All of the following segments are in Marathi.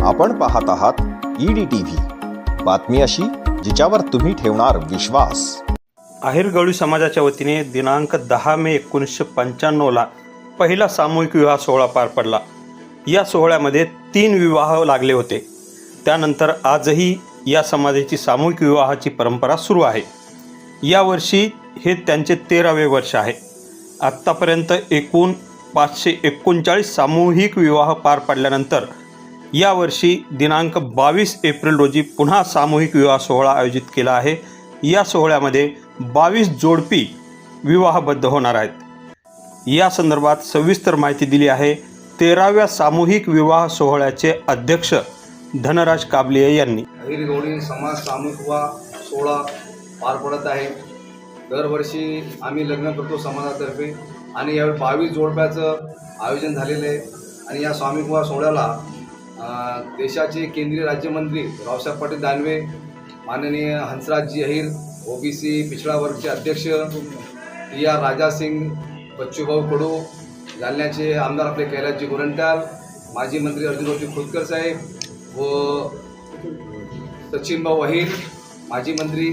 आपण पाहत आहात ईडी टी बातमी अशी जिच्यावर तुम्ही ठेवणार विश्वास. आहेर गवळी समाजाच्या वतीने दिनांक दहा मे एकोणीसशे पंच्याण्णवला पहिला सामूहिक विवाह सोहळा पार पडला. या सोहळ्यामध्ये तीन विवाह लागले होते. त्यानंतर आजही या समाजाची सामूहिक विवाहाची परंपरा सुरू आहे. यावर्षी हे त्यांचे तेरावे वर्ष आहे. आत्तापर्यंत एकूण पाचशे एकोणचाळीस सामूहिक विवाह पार पडल्यानंतर यावर्षी दिनांक बावीस एप्रिल रोजी पुन्हा सामूहिक विवाह सोहळा आयोजित केला आहे. या सोहळ्यामध्ये बावीस जोडपी विवाहबद्ध होणार आहेत. या संदर्भात सविस्तर माहिती दिली आहे. तेराव्या सामूहिक विवाह सोहळ्याचे अध्यक्ष धनराज काबलिये यांनी. अहिर समाज सामूहिक विवाह सोहळा पार पडत आहे. दरवर्षी आम्ही लग्न करतो समाजातर्फे आणि यावेळी बावीस जोडप्याचं आयोजन झालेलं आहे. आणि या सामूहिक विवाह सोहळ्याला देशाचे केंद्रीय राज्यमंत्री रावसाहेब पाटील दानवे माननीय हंसराजजी अहिर ओबीसी पिछडा वर्गचे अध्यक्ष टी आर राजासिंग बच्चूभाऊ कडू जालन्याचे आमदार आपले कैलासजी गोरंट्याल माजी मंत्री अर्जुनरावजी खोतकर साहेब व सचिनभाऊ अहिर माजी मंत्री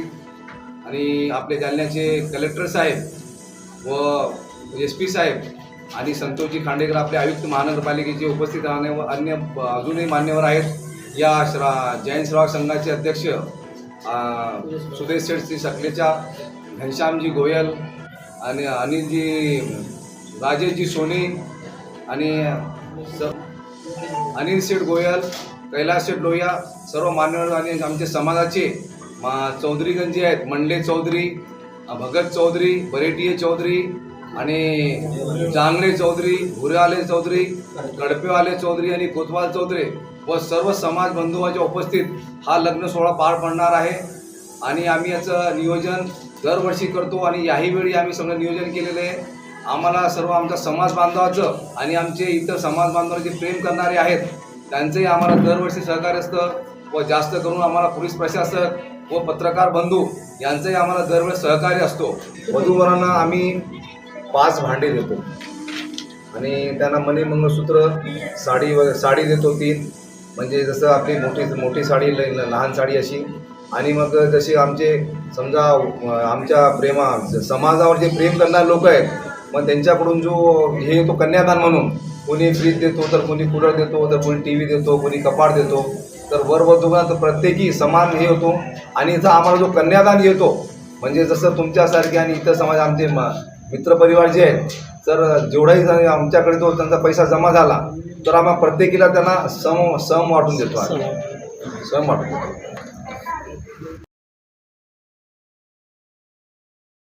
आणि आपले जालन्याचे कलेक्टर साहेब व एस पी साहेब आणि संतोषजी खांडेकर आपले आयुक्त महानगरपालिकेचे उपस्थित राहणे व अन्य अजूनही मान्यवर आहेत. या श्रा जैन श्रावक संघाचे अध्यक्ष सुदेश शेठ श्री सकलेचा घनश्यामजी गोयल आणि अनिलजी राजेशजी सोनी आणि स अनिल शेठ गोयल कैलास शेठ लोहिया सर्व मान्यवर आणि आमचे समाजाचे मा चौधरीगण जे आहेत. मंडले चौधरी भगत चौधरी बरेटिये चौधरी आणि जांगणे चौधरी भुरेवाले चौधरी गडपेवाले चौधरी आणि कोतवाल चौधरी व सर्व समाज बंधुवाच्या उपस्थित हा लग्न सोहळा पार पडणार आहे. आणि आम्ही याचं नियोजन दरवर्षी करतो आणि याही वेळी आम्ही सगळं नियोजन केलेलं आहे. आम्हाला सर्व आमच्या समाज बांधवाचं आणि आमचे इतर समाज बांधवांचे प्रेम करणारे आहेत त्यांचंही आम्हाला दरवर्षी सहकार्य असतं व जास्त करून आम्हाला पोलीस प्रशासक व पत्रकार बंधू यांचंही आम्हाला दरवेळेस सहकार्य असतो. वधूवरांना आम्ही पाच भांडे देतो. आणि त्यांना मनी मंगळसूत्र साडी व साडी देतो तीन. म्हणजे जसं आपली मोठी मोठी साडी ल- लहान साडी अशी. आणि मग जसे आमचे समजा आमच्या प्रेमा समाजावर जे प्रेम करणारे लोक आहेत मग त्यांच्याकडून जो हे येतो कन्यादान म्हणून कोणी फ्रीज देतो तर कोणी कूलर देतो तर कोणी टी व्ही देतो कोणी कपाट देतो. तर वर वधूंना तर प्रत्येकी समान हे होतो. आणि इथं आम्हाला जो कन्यादान येतो म्हणजे जसं तुमच्यासारखे आणि इतर समाज आमचे म- मित्रपरिवार जे आहेत तर जेवढाही आमच्याकडे तो त्यांचा पैसा जमा झाला तर आम्हाला प्रत्येकीला त्यांना सम सम वाटून देतो आम्ही. सम वाटून देतो.